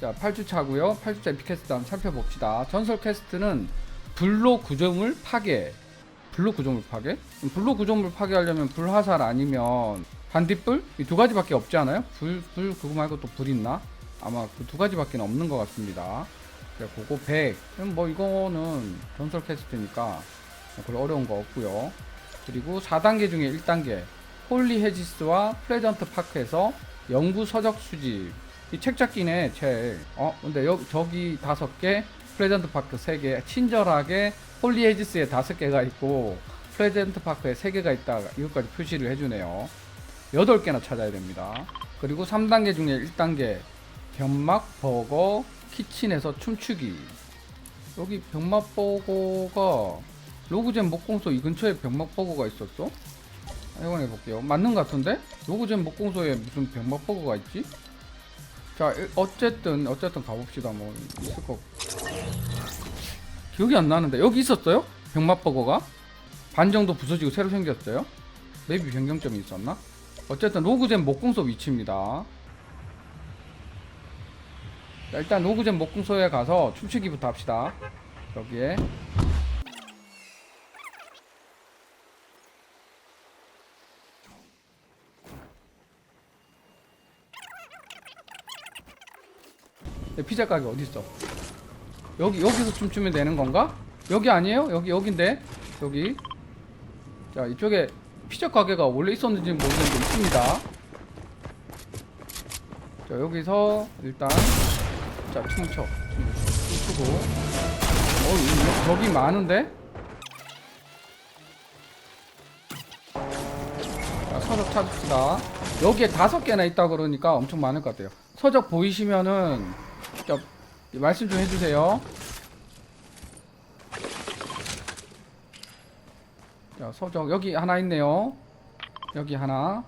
자, 8주차고요. 8주차 에피캐스트 한번 살펴봅시다. 전설 퀘스트는 불로 구조물 파괴. 불로 구조물 파괴? 불로 구조물 파괴하려면 불화살 아니면 반딧불? 이 두 가지밖에 없지 않아요? 불, 불 그거 말고 또 불 있나? 아마 그 두 가지밖에 없는 것 같습니다. 자, 그거 100. 그럼 뭐 이거는 전설 퀘스트니까 뭐 그런 어려운 거 없고요. 그리고 4단계 중에 1단계 홀리 헤지스와 플레전트 파크에서 영구 서적 수집 이책 잡기네 책. 어 근데 여 저기 다섯 개 플레전트 파크 세 개 친절하게 홀리 헤지스에 다섯 개가 있고 플레전트 파크에 세 개가 있다 이것까지 표시를 해주네요. 여덟 개나 찾아야 됩니다. 그리고 3단계 중에 1단계 병막 버거 키친에서 춤추기 여기 병막 버거가 로그젠 목공소 이 근처에 병막 버거가 있었어? 이번 해볼게요. 맞는 것 같은데? 로그젠 목공소에 무슨 병막 버거가 있지? 자, 일- 어쨌든 어쨌든 가봅시다. 뭐 있을 거 기억이 안 나는데 여기 있었어요? 병막 버거가 반 정도 부서지고 새로 생겼어요. 맵이 변경점이 있었나? 어쨌든 로그젠 목공소 위치입니다. 자, 일단 로그젠 목공소에 가서 춤추기부터 합시다. 여기에 피자 가게 어디 있어? 여기 여기서 춤추면 되는 건가? 여기 아니에요? 여기 여긴데 여기 자 이쪽에 피자 가게가 원래 있었는지 모르겠는데 있습니다. 자 여기서 일단 자 춤춰 춤추고 어 이- 여기 많은데? 자 서적 찾읍시다. 여기에 다섯 개나 있다 그러니까 엄청 많을 것 같아요. 서적 보이시면은 자, 말씀 좀 해주세요. 자, 서적 여기 하나 있네요. 여기 하나.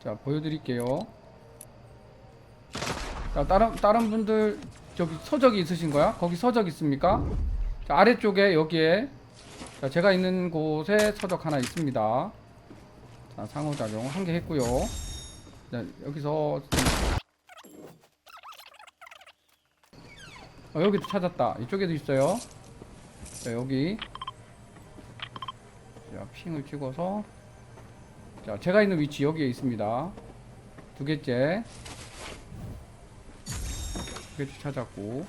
자, 보여드릴게요. 자, 다른 다른 분들 저기 서적이 있으신 거야? 거기 서적 있습니까? 자, 아래쪽에 여기에 자, 제가 있는 곳에 서적 하나 있습니다. 자, 상호작용 한 개 했고요. 자, 여기서 어, 여기도 찾았다. 이쪽에도 있어요. 자, 여기. 자, 핑을 찍어서. 자, 제가 있는 위치 여기에 있습니다. 두 개째. 두 개째 찾았고.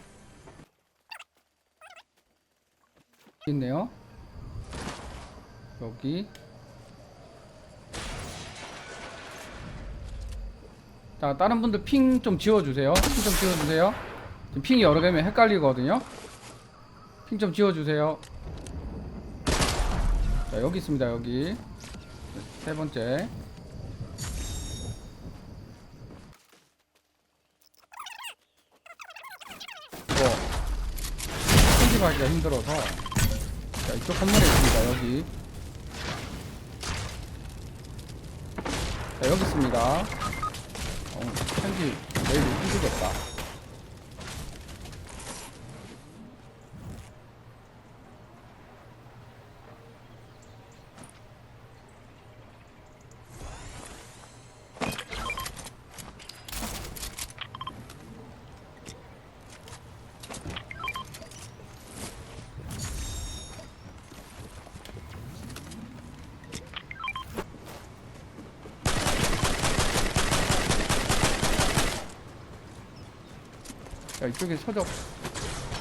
있네요. 여기. 자, 다른 분들 핑 좀 지워주세요. 핑 좀 지워주세요. 지금 핑이 여러 개면 헷갈리거든요. 핑 좀 지워주세요. 자, 여기 있습니다, 여기. 세 번째. 이거, 편집하기가 힘들어서. 자, 이쪽 건물에 있습니다, 여기. 자, 여기 있습니다. 어, 편집 매일 힘들겠다. 자, 이쪽에 서적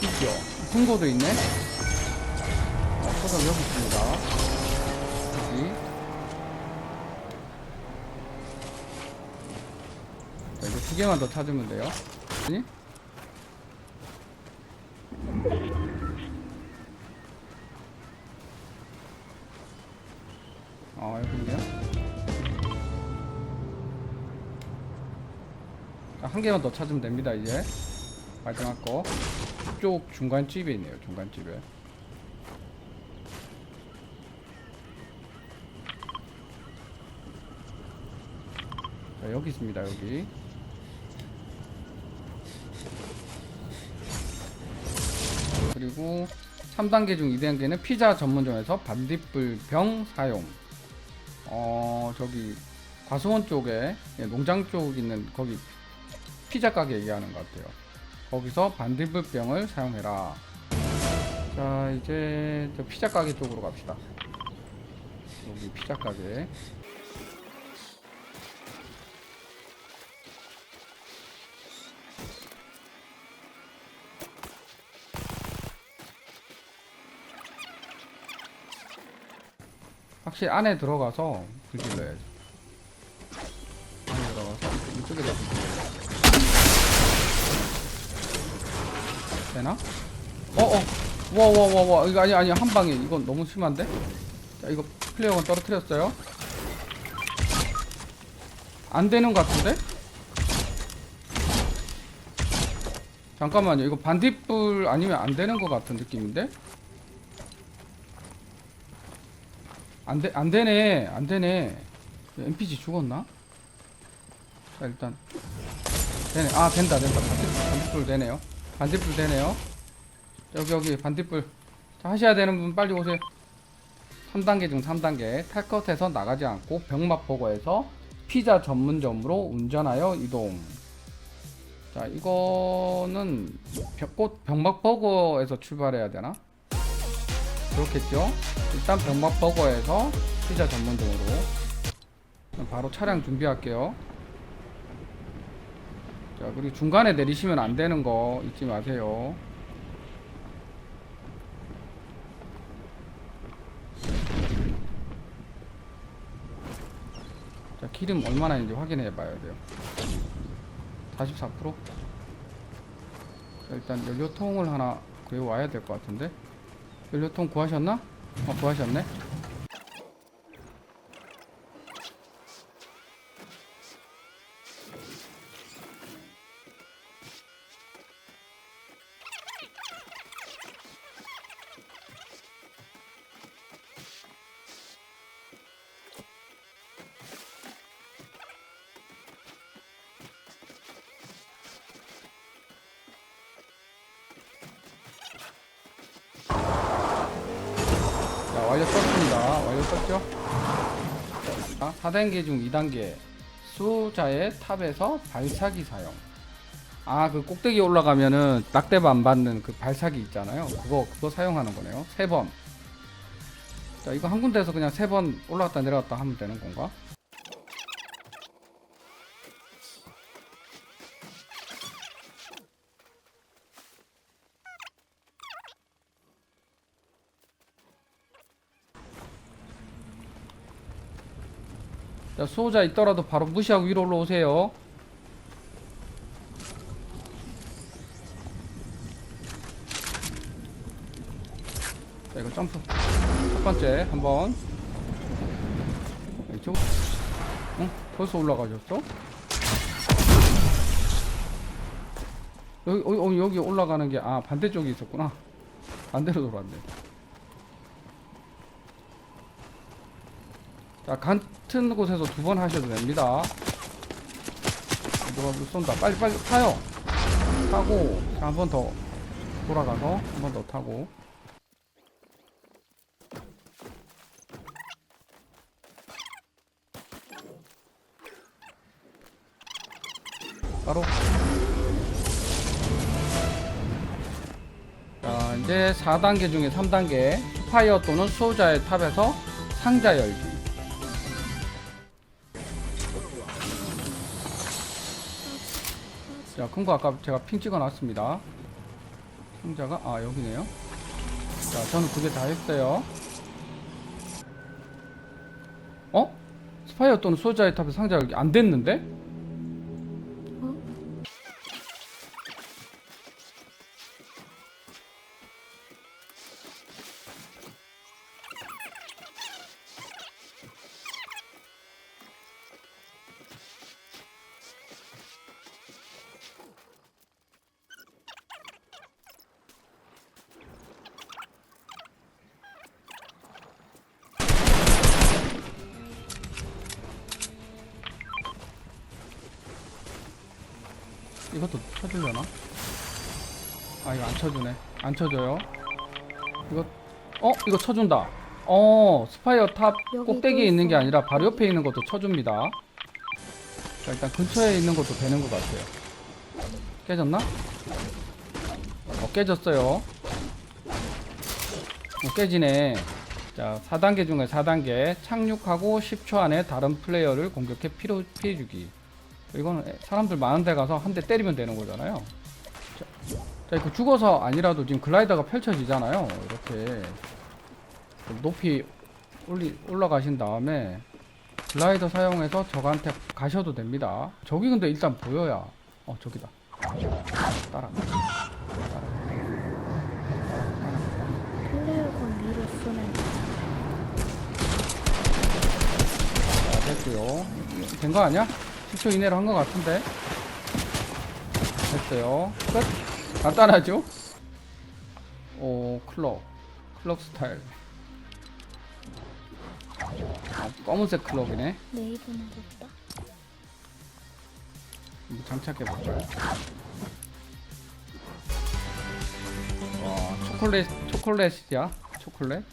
있죠? 금고도 있네? 자, 서적 여기 있습니다. 여기. 자, 이제 두 개만 더 찾으면 돼요. 니? 아, 여기 한 개만 더 찾으면 됩니다, 이제. 마지막 거. 쪽 중간 집에 있네요, 중간 집에. 자, 여기 있습니다, 여기. 그리고 3단계 중 2단계는 피자 전문점에서 반딧불 병 사용. 어, 저기, 과수원 쪽에, 예, 농장 쪽 있는 거기 피자 가게 얘기하는 것 같아요. 거기서 반딧불병을 사용해라. 자 이제 저 피자 가게 쪽으로 갑시다. 여기 피자 가게. 확실히 안에 들어가서 불질러야지. 되나? 어어 와와와와 이거 아니 아니 한 방에 이건 너무 심한데? 자 이거 플레이어건 떨어뜨렸어요. 안 되는 것 같은데? 잠깐만요 이거 반딧불 아니면 안 되는 것 같은 느낌인데? 안 돼, 안 되네. 안 되네. NPC 죽었나? 자, 일단. 되네. 아, 된다, 된다. 반딧불 되네요. 반딧불 되네요. 여기, 여기, 반딧불. 자, 하셔야 되는 분 빨리 오세요. 3단계 중 3단계. 탈 것에서 나가지 않고 병맛 보고에서 피자 전문점으로 운전하여 이동. 자, 이거는 벽- 곧 병맛 버거에서 출발해야 되나? 그렇겠죠? 일단 병맛 버거에서 피자 전문점으로 바로 차량 준비할게요. 자, 그리고 중간에 내리시면 안 되는 거 잊지 마세요. 자, 기름 얼마나 있는지 확인해 봐야 돼요. 44%? 자, 일단 연료통을 하나 구해 와야 될 것 같은데. 연료통 구하셨나? 어, 구하셨네. 완료 썼습니다. 완료 썼죠? 자, 4단계 중 2단계. 수자의 탑에서 발사기 사용. 아, 그 꼭대기 올라가면은 낙대바 안 받는 그 발사기 있잖아요. 그거, 그거 사용하는 거네요. 세 번. 자, 이거 한 군데에서 그냥 세 번 올라갔다 내려갔다 하면 되는 건가? 자, 수호자 있더라도 바로 무시하고 위로 올라오세요. 자, 이거 점프. 첫 번째, 한 번. 이쪽. 응? 벌써 올라가셨어? 여기, 어, 어, 여기 올라가는 게, 아, 반대쪽에 있었구나. 반대로 돌아왔네. 자, 같은 곳에서 두 번 하셔도 됩니다. 누가 물 쏜다. 빨리, 빨리 타요. 타고, 한 번 더 돌아가서, 한 번 더 타고. 바로. 자, 이제 4단계 중에 3단계. 스파이어 또는 수호자의 탑에서 상자 열기. 자, 큰거 아까 제가 핑 찍어 놨습니다. 상자가, 아, 여기네요. 자, 저는 두개다 했어요. 어? 스파이어 또는 소자의 탑에 상자 여기 안 됐는데? 쳐주려나? 아 이거 안 쳐주네 안 쳐줘요 이거 어? 이거 쳐준다 어 스파이어 탑 꼭대기에 또 있는 게. 아니라 바로 옆에 있는 것도 쳐줍니다 자 일단 근처에 있는 것도 되는 것 같아요 깨졌나? 어, 깨졌어요. 어, 깨지네. 자, 4단계 중에 4단계. 착륙하고 10초 안에 다른 플레이어를 공격해 피로, 피해주기. 이거는 사람들 많은 데 가서 한 대 때리면 되는 거잖아요. 자, 자, 이거 죽어서 아니라도 지금 글라이더가 펼쳐지잖아요. 이렇게. 좀 높이 올리, 올라가신 다음에 글라이더 사용해서 적한테 가셔도 됩니다. 저기 근데 일단 보여야. 어, 저기다. 따라. 플레어건 위로 자, 됐고요. 된 거 아니야? 10초 이내로 한거 같은데. 됐어요. 끝. 간단하죠? 오, 클럭. 클럭 스타일. 아, 검은색. 네이버는 없다. 한번 장착해 볼까요? 와, 초콜릿, 초콜릿이야? 초콜릿?